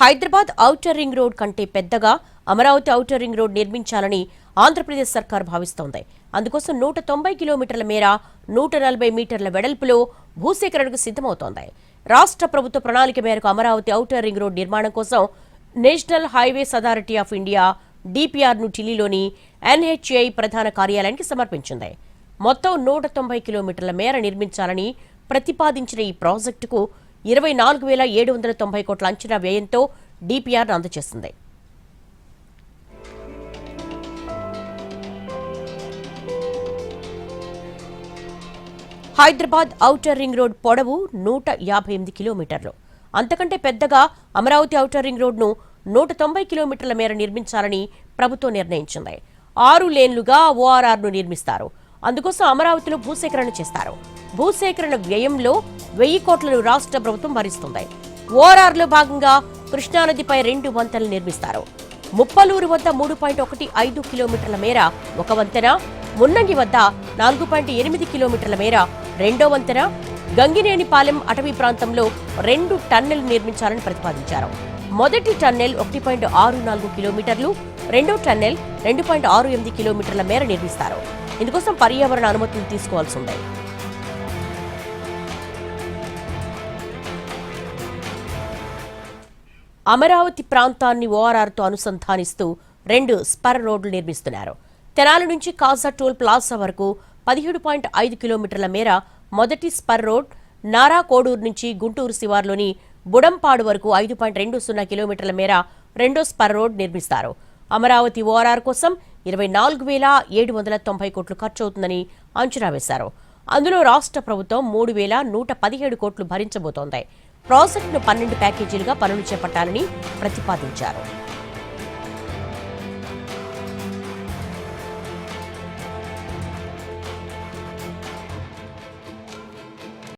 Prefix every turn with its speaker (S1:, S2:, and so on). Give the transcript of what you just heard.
S1: Hyderabad outer ring road కంటే పెద్దగా Amaravati outer ring road నిర్మించాలని ఆంధ్రప్రదేశ్ సర్కార్ భావిస్తోంది. అందుకోసం నూట తొంభై కిలోమీటర్ల మేర నూట నలభై మీటర్ల వెడల్పులో భూసేకరణకు సిద్ధమవుతోంది. రాష్ట్ర ప్రభుత్వ ప్రణాళిక మేరకు అమరావతి ఔటర్ రింగ్ రోడ్ నిర్మాణం కోసం national highways authority of India డిపిఆర్ను ఢిల్లీలోని ఎన్హెచ్ఐ ప్రధాన కార్యాలయానికి సమర్పించింది. మొత్తం నూట తొంభై కిలోమీటర్ల మేర నిర్మించాలని ప్రతిపాదించిన ఈ ప్రాజెక్టుకు ఇరవై నాలుగు వేల ఏడు వందల తొంభై కోట్ల అంచనా వ్యయంతో డిపిఆర్ అందజేసింది. హైదరాబాద్ ఔటర్ రింగ్ రోడ్ పొడవు నూట యాభై ఎనిమిది కిలోమీటర్లు. అంతకంటే పెద్దగా అమరావతి ఔటర్ రింగ్ రోడ్ను నూట తొంభై కిలోమీటర్ల మేర నిర్మించాలని ప్రభుత్వం నిర్ణయించింది. ఆరు లేన్లుగా ఓఆర్ఆర్ను నిర్మిస్తారు. అందుకోసం అమరావతిలో భూసేకరణ చేస్తారు. భూసేకరణ వ్యయంలో వెయ్యి కోట్లను రాష్ట్ర ప్రభుత్వం భరిస్తుంది. ఓఆర్ఆర్లో భాగంగా కృష్ణానదిపై రెండు వంతెనలు నిర్మిస్తారు. ముప్పలూరు వద్ద మూడు పాయింట్ ఒకటి ఐదు కిలోమీటర్ల మేర ఒక వంతెన మున్నంగి వద్ద నాలుగు పాయింట్ ఎనిమిది కిలోమీటర్ల మేర రెండో వంతెన గంగినేనిపాలెం అటవీ ప్రాంతంలో రెండు టన్నెల్ నిర్మించాలని ప్రతిపాదించారు. మొదటి టన్నెల్ ఒకటి పాయింట్ ఆరు నాలుగు కిలోమీటర్లు రెండో టన్నెల్ రెండు పాయింట్ ఆరు ఎనిమిది కిలోమీటర్ల మేర నిర్మిస్తారు. ఇందుకోసం పర్యావరణ అనుమతులు తీసుకోవాల్సి ఉంది. అమరావతి ప్రాంతాన్ని ఓఆర్ఆర్తో అనుసంధానిస్తూ రెండు స్పర్ రోడ్లు నిర్మిస్తున్నారు. తెనాలి నుంచి కాజా టోల్ ప్లాజా వరకు పదిహేడు పాయింట్ ఐదు కిలోమీటర్ల మేర మొదటి స్పర్ రోడ్ నారా కోడూరు నుంచి గుంటూరు శివార్లోని బుడంపాడు వరకు ఐదు పాయింట్ రెండు సున్నా కిలోమీటర్ల మేర రెండో స్పర్ రోడ్ నిర్మిస్తారు. అమరావతి ఓఆర్ఆర్ కోసం ఇరవై నాలుగు వేల ఏడు వందల తొంభై కోట్లు ఖర్చవుతుందని అంచనా వేశారు. అందులో రాష్ట్ర ప్రభుత్వం మూడు వేల నూట పదిహేడు కోట్లు భరించబోతోంది. ప్రాజెక్టును పన్నెండు ప్యాకేజీలుగా పనులు చేపట్టాలని ప్రతిపాదించారు.